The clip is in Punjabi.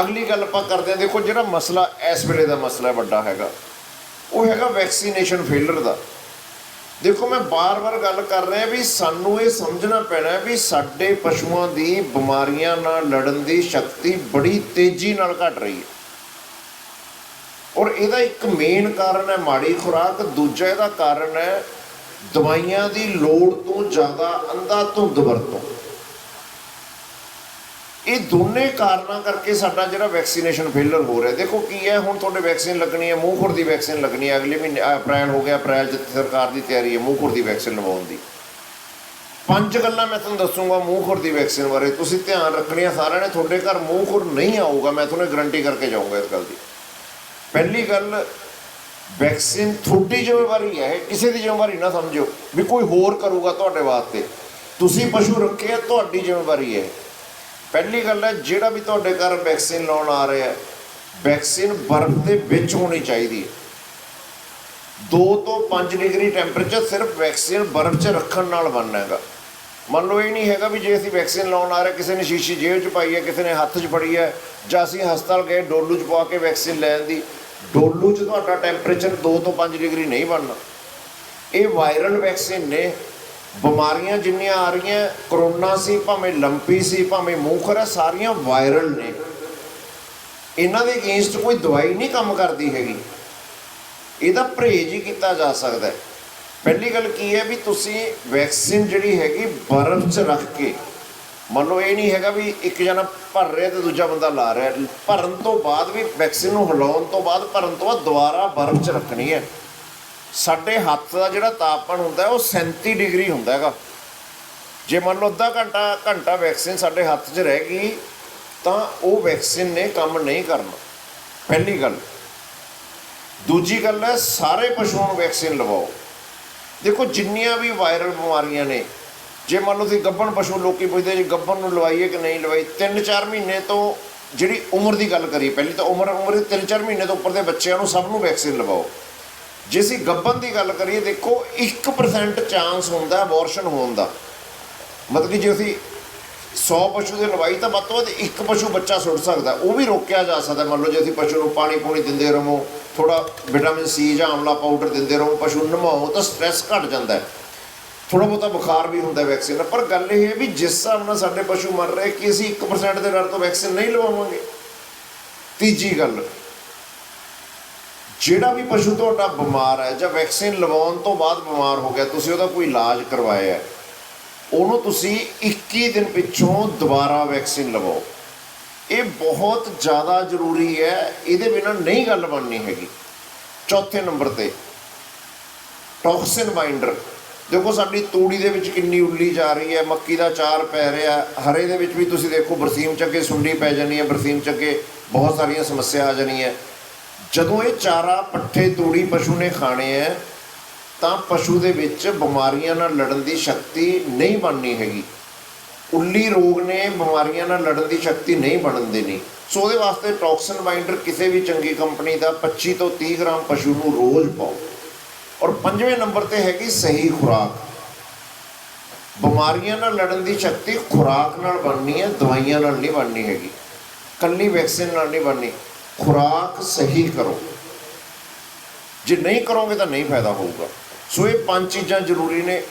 ਅਗਲੀ ਗੱਲ ਆਪਾਂ ਕਰਦੇ ਹਾਂ, ਦੇਖੋ ਜਿਹੜਾ ਮਸਲਾ ਇਸ ਵੇਲੇ ਦਾ ਮਸਲਾ ਵੱਡਾ ਹੈਗਾ, ਉਹ ਹੈਗਾ ਵੈਕਸੀਨੇਸ਼ਨ ਫੇਲਰ ਦਾ। ਦੇਖੋ ਮੈਂ ਬਾਰ-ਬਾਰ ਗੱਲ ਕਰ ਰਿਹਾ ਵੀ ਸਾਨੂੰ ਇਹ ਸਮਝਣਾ ਪੈਣਾ ਵੀ ਸਾਡੇ ਪਸ਼ੂਆਂ ਦੀ ਬਿਮਾਰੀਆਂ ਨਾਲ ਲੜਨ ਦੀ ਸ਼ਕਤੀ ਬੜੀ ਤੇਜ਼ੀ ਨਾਲ ਘਟ ਰਹੀ ਹੈ। ਔਰ ਇਹਦਾ ਇੱਕ ਮੇਨ ਕਾਰਨ ਹੈ ਮਾੜੀ ਖੁਰਾਕ, ਦੂਜਾ ਇਹਦਾ ਕਾਰਨ ਹੈ ਦਵਾਈਆਂ ਦੀ ਲੋੜ ਤੋਂ ਜ਼ਿਆਦਾ ਅੰਧਾ ਧੁੰਦ ਵਰਤੋਂ। ਇਹ ਦੋਨੇ ਕਾਰਨਾਂ ਕਰਕੇ ਸਾਡਾ ਜਿਹੜਾ ਵੈਕਸੀਨੇਸ਼ਨ ਫੇਲਰ ਹੋ ਰਿਹਾ। ਦੇਖੋ ਕੀ ਹੈ, ਹੁਣ ਤੁਹਾਡੇ ਵੈਕਸੀਨ ਲੱਗਣੀ ਹੈ ਮੂੰਹ ਖੁਰ ਦੀ ਵੈਕਸੀਨ ਲੱਗਣੀ ਹੈ। ਅਗਲੇ ਮਹੀਨੇ ਅਪ੍ਰੈਲ ਹੋ ਗਿਆ, ਅਪ੍ਰੈਲ 'ਚ ਸਰਕਾਰ ਦੀ ਤਿਆਰੀ ਹੈ ਮੂੰਹ ਖੁਰ ਦੀ ਵੈਕਸੀਨ ਲਵਾਉਣ ਦੀ। ਪੰਜ ਗੱਲਾਂ ਮੈਂ ਤੁਹਾਨੂੰ ਦੱਸੂਗਾ ਮੂੰਹ ਖੁਰ ਦੀ ਵੈਕਸੀਨ ਬਾਰੇ। ਤੁਸੀਂ ਧਿਆਨ ਰੱਖਣੀਆਂ ਸਾਰਿਆਂ ਨੇ, ਤੁਹਾਡੇ ਘਰ ਮੂੰਹ ਖੁਰ ਨਹੀਂ ਆਊਗਾ, ਮੈਂ ਤੁਹਾਨੂੰ ਗਰੰਟੀ ਕਰਕੇ ਜਾਊਂਗਾ ਇਸ ਗੱਲ ਦੀ। ਪਹਿਲੀ ਗੱਲ ਵੈਕਸੀਨ ਤੁਹਾਡੀ ਜ਼ਿੰਮੇਵਾਰੀ ਹੈ ਕਿਸੇ ਦੀ ਜ਼ਿੰਮੇਵਾਰੀ ਨਾ ਸਮਝੋ ਵੀ ਕੋਈ ਹੋਰ ਕਰੂਗਾ ਤੁਹਾਡੇ ਵਾਸਤੇ। ਤੁਸੀਂ ਪਸ਼ੂ ਰੱਖੇ ਆ, ਤੁਹਾਡੀ ਜ਼ਿੰਮੇਵਾਰੀ ਹੈ। ਪਹਿਲੀ ਗੱਲ ਹੈ, ਜਿਹੜਾ ਵੀ ਤੁਹਾਡੇ ਘਰ ਵੈਕਸੀਨ ਲਾਉਣ ਆ ਰਿਹਾ ਹੈ ਵੈਕਸੀਨ ਬਰਫ਼ ਦੇ ਵਿੱਚ ਹੋਣੀ ਚਾਹੀਦੀ ਹੈ। 2 ਤੋਂ 5 ਡਿਗਰੀ ਟੈਂਪਰੇਚਰ ਸਿਰਫ ਵੈਕਸੀਨ ਬਰਫ਼ 'ਚ ਰੱਖਣ ਨਾਲ ਬਣਨਾ ਹੈਗਾ। ਮੰਨ ਲਓ, ਇਹ ਨਹੀਂ ਹੈਗਾ ਵੀ ਜੇ ਅਸੀਂ ਵੈਕਸੀਨ ਲਾਉਣ ਆ ਰਹੇ, ਕਿਸੇ ਨੇ ਸ਼ੀਸ਼ੀ ਜੇਬ 'ਚ ਪਾਈ ਹੈ, ਕਿਸੇ ਨੇ ਹੱਥ 'ਚ ਫੜੀ ਹੈ, ਜਾਂ ਅਸੀਂ ਹਸਪਤਾਲ ਗਏ, ਡੋਲੂ 'ਚ ਪਾ ਕੇ ਵੈਕਸੀਨ ਲੈਣ ਦੀ ਡੋਲੂ 'ਚ ਤੁਹਾਡਾ ਟੈਂਪਰੇਚਰ 2 ਤੋਂ 5 ਡਿਗਰੀ ਨਹੀਂ ਬਣਨਾ। ਇਹ ਵਾਇਰਲ ਵੈਕਸੀਨ ਨੇ ਬਿਮਾਰੀਆਂ ਜਿੰਨੀਆਂ ਆ ਰਹੀਆਂ, ਕਰੋਨਾ ਸੀ, ਭਾਵੇਂ ਲੰਪੀ ਸੀ, ਭਾਵੇਂ ਮੂੰਖਰ ਹੈ ਸਾਰੀਆਂ ਵਾਇਰਲ ਨੇ। ਇਹਨਾਂ ਦੇ ਅਗੇਂਸਟ ਕੋਈ ਦਵਾਈ ਨਹੀਂ ਕੰਮ ਕਰਦੀ ਹੈਗੀ। ਇਹਦਾ ਪਰਹੇਜ਼ ਹੀ ਕੀਤਾ ਜਾ ਸਕਦਾ ਹੈ। ਪਹਿਲੀ ਗੱਲ ਕੀ ਹੈ ਵੀ ਤੁਸੀਂ ਵੈਕਸੀਨ ਜਿਹੜੀ ਹੈਗੀ ਬਰਫ਼ 'ਚ ਰੱਖ ਕੇ, ਮੰਨ ਲਓ ਇਹ ਨਹੀਂ ਹੈਗਾ ਵੀ ਇੱਕ ਜਣਾ ਭਰ ਰਿਹਾ ਤੇ ਦੂਜਾ ਬੰਦਾ ਲਾ ਰਿਹਾ। ਭਰਨ ਤੋਂ ਬਾਅਦ ਵੀ ਵੈਕਸੀਨ ਨੂੰ ਹਿਲਾਉਣ ਤੋਂ ਬਾਅਦ, ਭਰਨ ਤੋਂ ਬਾਅਦ ਦੁਬਾਰਾ ਬਰਫ਼ 'ਚ ਰੱਖਣੀ ਹੈ। ਸਾਡੇ ਹੱਥ ਦਾ ਜਿਹੜਾ ਤਾਪਮਾਨ ਹੁੰਦਾ ਉਹ 37 ਡਿਗਰੀ ਹੁੰਦਾ ਹੈਗਾ। ਜੇ ਮੰਨ ਲਓ ਅੱਧਾ ਘੰਟਾ ਘੰਟਾ ਵੈਕਸੀਨ ਸਾਡੇ ਹੱਥ 'ਚ ਰਹਿ ਗਈ, ਤਾਂ ਉਹ ਵੈਕਸੀਨ ਨੇ ਕੰਮ ਨਹੀਂ ਕਰਨਾ। ਪਹਿਲੀ ਗੱਲ। ਦੂਜੀ ਗੱਲ ਹੈ, ਸਾਰੇ ਪਸ਼ੂਆਂ ਨੂੰ ਵੈਕਸੀਨ ਲਵਾਓ। ਦੇਖੋ, ਜਿੰਨੀਆਂ ਵੀ ਵਾਇਰਲ ਬਿਮਾਰੀਆਂ ਨੇ, ਜੇ ਮੰਨ ਲਓ ਤੁਸੀਂ ਗੱਭਣ ਪਸ਼ੂ, ਲੋਕੀ ਪੁੱਛਦੇ ਜੀ ਗੱਭਣ ਨੂੰ ਲਵਾਈਏ ਕਿ ਨਹੀਂ ਲਵਾਈ 3-4 ਮਹੀਨੇ ਤੋਂ ਜਿਹੜੀ ਉਮਰ ਦੀ ਗੱਲ ਕਰੀਏ, ਪਹਿਲੀ ਤਾਂ ਉਮਰ ਉਮਰ 3-4 ਮਹੀਨੇ ਤੋਂ ਉੱਪਰ ਦੇ ਬੱਚਿਆਂ ਨੂੰ ਸਭ ਨੂੰ ਵੈਕਸੀਨ ਲਵਾਓ। ਜੇ ਅਸੀਂ ਗੱਭਣ ਦੀ ਗੱਲ ਕਰੀਏ, ਦੇਖੋ 1% ਚਾਂਸ ਹੁੰਦਾ ਅਬੋਰਸ਼ਨ ਹੋਣ ਦਾ। ਮਤਲਬ ਕਿ ਜੇ ਅਸੀਂ 100 ਪਸ਼ੂ ਦੇ ਲਵਾਈ, ਤਾਂ ਵੱਧ ਤੋਂ ਵੱਧ ਇੱਕ ਪਸ਼ੂ ਬੱਚਾ ਸੁੱਟ ਸਕਦਾ। ਉਹ ਵੀ ਰੋਕਿਆ ਜਾ ਸਕਦਾ। ਮੰਨ ਲਓ ਜੇ ਅਸੀਂ ਪਸ਼ੂ ਨੂੰ ਪਾਣੀ ਪੂਣੀ ਦਿੰਦੇ ਰਹੋ ਥੋੜਾ ਵਿਟਾਮਿਨ ਸੀ ਜਾਂ ਆਮਲਾ ਪਾਊਡਰ ਦਿੰਦੇ ਰਹੋ, ਪਸ਼ੂ ਨੂੰ ਨਮਾਓ, ਤਾਂ ਸਟ੍ਰੈਸ ਘਟ ਜਾਂਦਾ ਹੈ। ਥੋੜਾ ਬਹੁਤਾ ਬੁਖਾਰ ਵੀ ਹੁੰਦਾ ਵੈਕਸੀਨ ਪਰ ਗੱਲ ਇਹ ਹੈ ਵੀ ਜਿਸ ਹਿਸਾਬ ਨਾਲ ਸਾਡੇ ਪਸ਼ੂ ਮਰ ਰਹੇ, ਕਿ ਅਸੀਂ 1% ਦੇ ਡਰ ਤੋਂ ਵੈਕਸੀਨ ਨਹੀਂ ਲਵਾਵਾਂਗੇ। ਤੀਜੀ ਗੱਲ ਜਿਹੜਾ ਵੀ ਪਸ਼ੂ ਤੁਹਾਡਾ ਬਿਮਾਰ ਹੈ ਜਾਂ ਵੈਕਸੀਨ ਲਵਾਉਣ ਤੋਂ ਬਾਅਦ ਬਿਮਾਰ ਹੋ ਗਿਆ, ਤੁਸੀਂ ਉਹਦਾ ਕੋਈ ਇਲਾਜ ਕਰਵਾਇਆ ਹੈ, ਉਹਨੂੰ ਤੁਸੀਂ 21 ਦਿਨ ਪਿੱਛੋਂ ਦੁਬਾਰਾ ਵੈਕਸੀਨ ਲਵਾਓ। ਇਹ ਬਹੁਤ ਜ਼ਿਆਦਾ ਜ਼ਰੂਰੀ ਹੈ, ਇਹਦੇ ਬਿਨਾਂ ਨਹੀਂ ਗੱਲ ਬਣਨੀ ਹੈਗੀ। ਚੌਥੇ ਨੰਬਰ ਤੇ, ਟੌਕਸਿਨ ਬਾਈਂਡਰ। ਦੇਖੋ, ਸਾਡੀ ਤੂੜੀ ਦੇ ਵਿੱਚ ਕਿੰਨੀ ਉੱਲੀ ਜਾ ਰਹੀ ਹੈ, ਮੱਕੀ ਦਾ ਚਾਰ ਪੈ ਰਿਹਾ, ਹਰੇ ਦੇ ਵਿੱਚ ਵੀ ਤੁਸੀਂ ਦੇਖੋ, ਬਰਸੀਮ ਚੱਕੇ ਸੁੰਡੀ ਪੈ ਜਾਣੀ ਹੈ, ਬਰਸੀਮ ਚੱਕੇ ਬਹੁਤ ਸਾਰੀਆਂ ਸਮੱਸਿਆ ਆ ਜਾਣੀ ਹੈ ਜਦੋਂ ਇਹ ਚਾਰਾ ਪੱਠੇ ਤੂੜੀ ਪਸ਼ੂ ਨੇ ਖਾਣੇ ਹੈ ਤਾਂ ਪਸ਼ੂ ਦੇ ਵਿੱਚ ਬਿਮਾਰੀਆਂ ਨਾਲ ਲੜਨ ਦੀ ਸ਼ਕਤੀ ਨਹੀਂ ਬਣਨੀ ਹੈਗੀ। ਉੱਲੀ ਰੋਗ ਨੇ ਬਿਮਾਰੀਆਂ ਨਾਲ ਲੜਨ ਦੀ ਸ਼ਕਤੀ ਨਹੀਂ ਬਣਨ ਦੇਣੀ। ਸੋ ਉਹਦੇ ਵਾਸਤੇ ਟੌਕਸਿਨ ਬਾਈਂਡਰ ਕਿਸੇ ਵੀ ਚੰਗੀ ਕੰਪਨੀ ਦਾ 25 ਤੋਂ 30 ਗ੍ਰਾਮ ਪਸ਼ੂ ਨੂੰ ਰੋਜ਼ ਪਾਓ। ਔਰ ਪੰਜਵੇਂ ਨੰਬਰ ਤੇ ਹੈਗੀ ਸਹੀ ਖੁਰਾਕ। ਬਿਮਾਰੀਆਂ ਨਾਲ ਲੜਨ ਦੀ ਸ਼ਕਤੀ ਖੁਰਾਕ ਨਾਲ ਬਣਨੀ ਹੈ ਦਵਾਈਆਂ ਨਾਲ ਨਹੀਂ ਬਣਨੀ ਹੈਗੀ। ਕੱਲੀ ਵੈਕਸੀਨ ਨਾਲ ਨਹੀਂ ਬਣਨੀ। ਖੁਰਾਕ ਸਹੀ ਕਰੋ। ਜੇ ਨਹੀਂ ਕਰੋਗੇ ਤਾਂ ਨਹੀਂ ਫਾਇਦਾ ਹੋਊਗਾ। ਸੋ ਇਹ ਪੰਜ ਚੀਜ਼ਾਂ ਜ਼ਰੂਰੀ ਨੇ।